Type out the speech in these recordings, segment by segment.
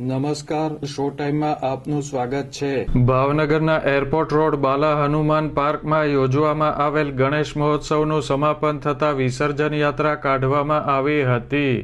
નમસ્કાર શો ટાઈમમાં આપનું સ્વાગત છે. ભાવનગરના એરપોર્ટ રોડ બાલા હનુમાન પાર્કમાં યોજવામાં આવેલ ગણેશ મહોત્સવનું સમાપન થતા વિસર્જન યાત્રા કાઢવામાં આવી હતી.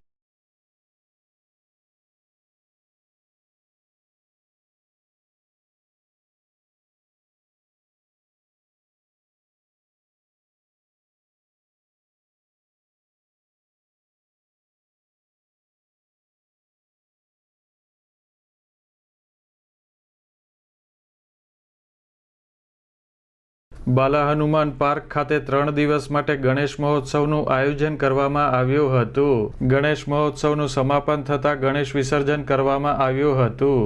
બાલા હનુમાન પાર્ક ખાતે ત્રણ દિવસ માટે ગણેશ મહોત્સવનું આયોજન કરવામાં આવ્યું હતું. ગણેશ મહોત્સવનું સમાપન થતાં ગણેશ વિસર્જન કરવામાં આવ્યું હતું.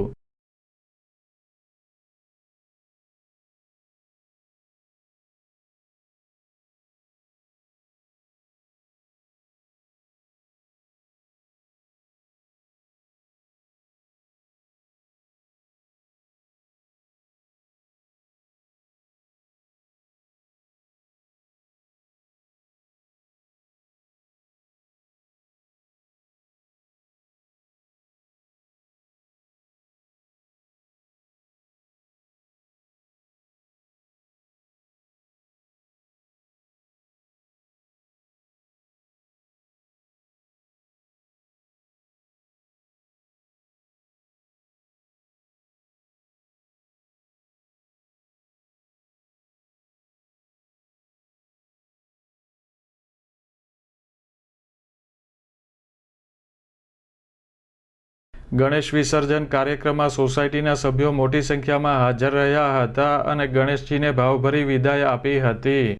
ગણેશ વિસર્જન કાર્યક્રમમાં સોસાયટીના સભ્યો મોટી સંખ્યામાં હાજર રહ્યા હતા અને ગણેશજીને ભાવભરી વિદાય આપી હતી.